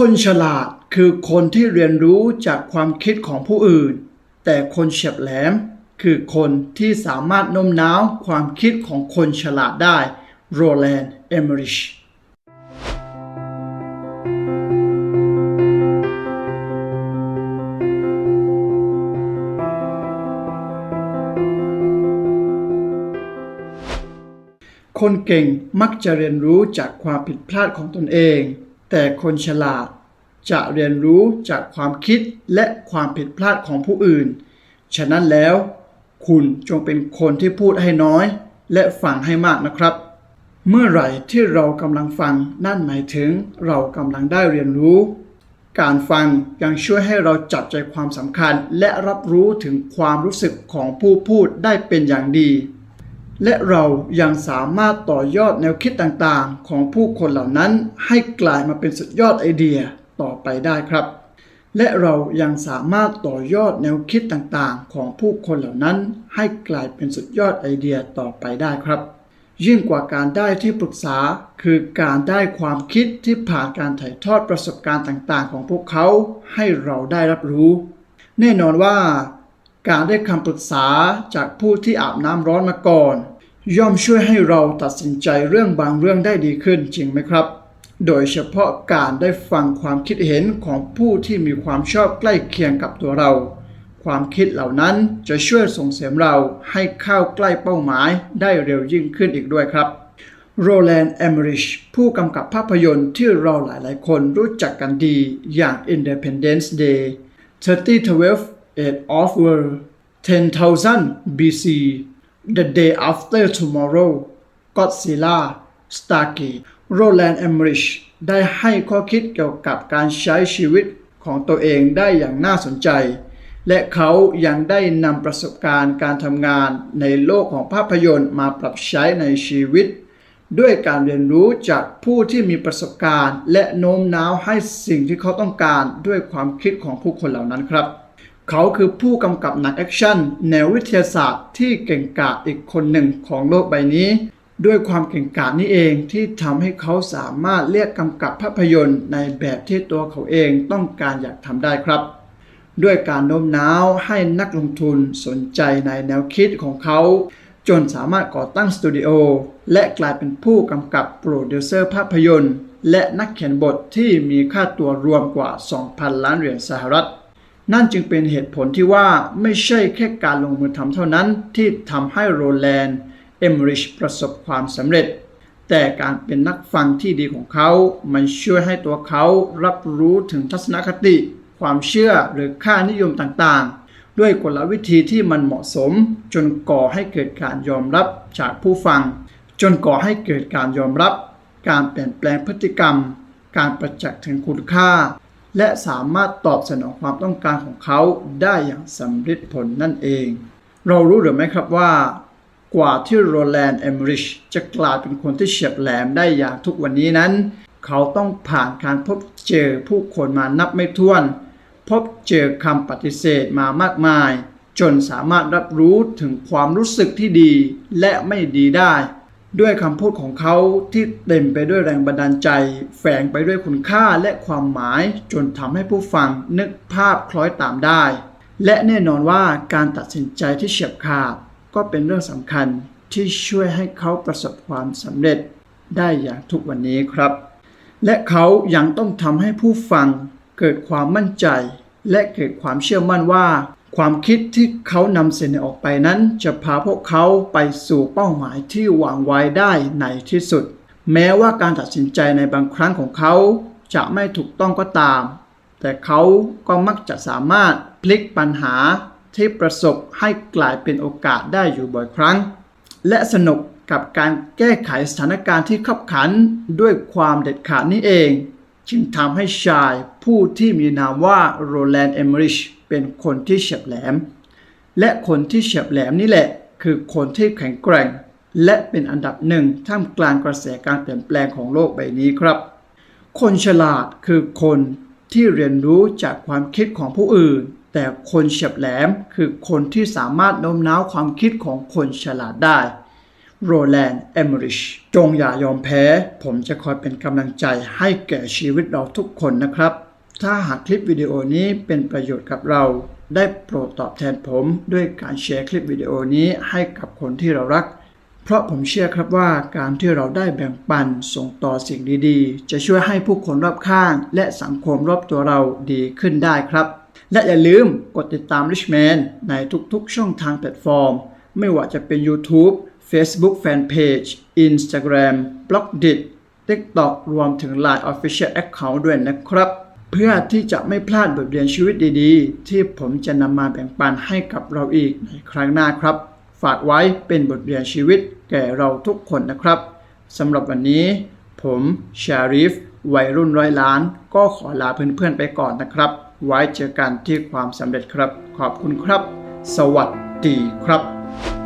คนฉลาดคือคนที่เรียนรู้จากความคิดของผู้อื่น แต่คนเฉียบแหลม คือคนที่สามารถโน้มน้าวความคิดของคนฉลาดได้โรแลนด์เอมริชคนเก่งมักจะเรียนรู้จากความผิดพลาดของตนเอง แต่คนฉลาดจะเรียนรู้จากความคิดและความผิดพลาดของผู้อื่น ฉะนั้นแล้ว คุณจงเป็นคนที่พูดให้น้อย และฟังให้มากนะครับ เมื่อไหร่ที่เรากำลังฟังนั่นหมายถึงเรากำลังได้เรียนรู้ การฟังยังช่วยให้เราจับใจความสำคัญและรับรู้ถึงความรู้สึกของผู้พูดได้เป็นอย่างดี และเรายังสามารถต่อยอดแนวคิดต่างๆ ของผู้คนเหล่านั้นให้กลายมาเป็นสุดยอดไอเดียต่อไปได้ครับ และเรายังสามารถต่อยอดแนวคิดต่างๆ ของผู้คนเหล่านั้น ให้กลายเป็นสุดยอดไอเดียต่อไปได้ครับ ยิ่งกว่าการได้ที่ปรึกษาคือการได้ความคิดที่ผ่านการถ่ายทอดประสบการณ์ต่างๆ ของพวกเขาให้เราได้รับรู้ แน่นอนว่า การได้คำปรึกษาจากผู้ที่อาบน้ำร้อนมาก่อน ย่อมช่วยให้เราตัดสินใจเรื่องบางเรื่องได้ดีขึ้นจริงไหมครับ โดยเฉพาะการได้ฟังความคิดเห็นของผู้ที่มีความชอบใกล้เคียงกับตัวเรา ความคิดเหล่านั้นจะช่วยส่งเสริมเราให้เข้าใกล้เป้าหมายได้เร็วยิ่งขึ้นอีกด้วยครับโรแลนด์เอมริชผู้กำกับภาพยนตร์ที่เราหลายๆ คนรู้จักกันดีอย่าง Independence Day 3012 Eight of World 10,000 BC The Day After Tomorrow Godzilla Stargate โรแลนด์เอมริชได้ให้ข้อคิดเกี่ยวกับการใช้ชีวิตของตัวเองได้อย่างน่าสนใจ และเขายังได้นำประสบการณ์การทำงานในโลกของภาพยนตร์มาปรับใช้ในชีวิต ด้วยการเรียนรู้จากผู้ที่มีประสบการณ์ และโน้มน้าวให้สิ่งที่เขาต้องการด้วยความคิดของผู้คนเหล่านั้นครับ เขาคือผู้กำกับหนังแอคชั่นแนววิทยาศาสตร์ที่เก่งกาจอีกคนหนึ่งของโลกใบนี้ ด้วยความเก่งกาจนี้เองที่ทำให้เขาสามารถเรียกกำกับภาพยนตร์ในแบบที่ตัวเขาเองต้องการอยากทำได้ครับ ด้วยการโน้มน้าวให้นักลงทุนสนใจในแนวคิดของเขา จนสามารถก่อตั้งสตูดิโอและกลายเป็นผู้กำกับโปรดิวเซอร์ภาพยนตร์และนักเขียนบทที่มีค่าตัวรวมกว่า 2,000 ล้านเหรียญสหรัฐ นั่นจึงเป็นเหตุผลที่ว่าไม่ใช่แค่การลงมือทำเท่านั้นที่ทำให้โรแลนด์เอมริชประสบความสำเร็จ แต่การเป็นนักฟังที่ดีของเขา มันช่วยให้ตัวเขารับรู้ถึงทัศนคติ ความเชื่อหรือค่านิยมต่างๆ ด้วยกลวิธีที่มันเหมาะสม จนก่อให้เกิดการยอมรับจากผู้ฟัง จนก่อให้เกิดการยอมรับ การเปลี่ยนแปลงพฤติกรรม การประจักษ์ถึงคุณค่า และสามารถตอบสนองความต้องการของเขาได้อย่างสำเร็จผลนั่นเอง เรารู้หรือไม่ครับว่า กว่าที่โรแลนด์เอมริชจะกลายเป็นคนที่เฉียบแหลมได้อย่างทุกวันนี้นั้น เขาต้องผ่านการพบเจอผู้คนมานับไม่ถ้วน พบเจอคำปฏิเสธมามากมาย จนสามารถรับรู้ถึงความรู้สึกที่ดีและไม่ดีได้ ด้วยคำพูดของเขาที่เต็มไปด้วยแรงบันดาลใจ แฝงไปด้วยคุณค่าและความหมายจนทำให้ผู้ฟังนึกภาพคล้อยตามได้ และแน่นอนว่าการตัดสินใจที่เฉียบขาดก็เป็นเรื่องสำคัญที่ช่วยให้เขาประสบความสำเร็จได้อย่างทุกวันนี้ครับ และเขายังต้องทำให้ผู้ฟังเกิดความมั่นใจ และเกิดความเชื่อมั่นว่า ความคิดที่เขานำเสนอออกไปนั้น จะพาพวกเขาไปสู่เป้าหมายที่วางไว้ได้ในที่สุด แม้ว่าการตัดสินใจในบางครั้งของเขา จะไม่ถูกต้องก็ตาม แต่เขาก็มักจะสามารถพลิกปัญหาที่ประสบให้กลายเป็นโอกาสได้อยู่บ่อยครั้ง และสนุกกับการแก้ไขสถานการณ์ที่ขับขันด้วยความเด็ดขาดนี้เอง จึงทำให้ชายผู้ที่มีนามว่าโรแลนด์เอมริช เป็นคนที่เฉียบแหลม และคนที่เฉียบแหลมนี่แหละ คือคนที่แข็งแกร่ง และเป็นอันดับหนึ่งท่ามกลางกระแสการเปลี่ยนแปลงของโลกใบนี้ครับ คนฉลาดคือคนที่เรียนรู้จากความคิดของผู้อื่น แต่คนเฉียบแหลมคือคนที่สามารถโน้มน้าวความคิดของคนฉลาดได้โรแลนด์เอมริชจงอย่ายอมแพ้ ผมจะคอยเป็นกำลังใจให้แก่ชีวิตเราทุกคนนะครับ ถ้าหากคลิปวิดีโอนี้เป็นประโยชน์กับเรา ได้โปรดตอบแทนผมด้วยการแชร์คลิปวิดีโอนี้ให้กับคนที่เรารัก เพราะผมเชื่อครับว่าการที่เราได้แบ่งปันส่งต่อสิ่งดีๆ จะช่วยให้ผู้คนรอบข้าง และสังคมรอบตัวเราดีขึ้นได้ครับ และอย่าลืมกดติดตาม Richman ในทุกๆ ช่องทางแพลตฟอร์ม ไม่ว่าจะเป็น YouTube Facebook Fanpage Instagram b l o g d i t TikTok รวมถึง Line Official Account ด้วยนะครับ เพื่อที่จะไม่พลาดบทเรียนชีวิตดีๆ ที่ผมจะนำมาแบ่งปันให้กับเราอีกในครั้งหน้าครับ ฝากไว้เป็นบทเรียนชีวิตแก่เราทุกคนนะครับสำหรับวันนี้ ผมชาริฟวัยรุ่นร้อยล้าน ก็ขอลาเพื่อนๆไปก่อนนะครับ ไว้เจอกันที่ความสำเร็จครับ ขอบคุณครับ สวัสดีครับ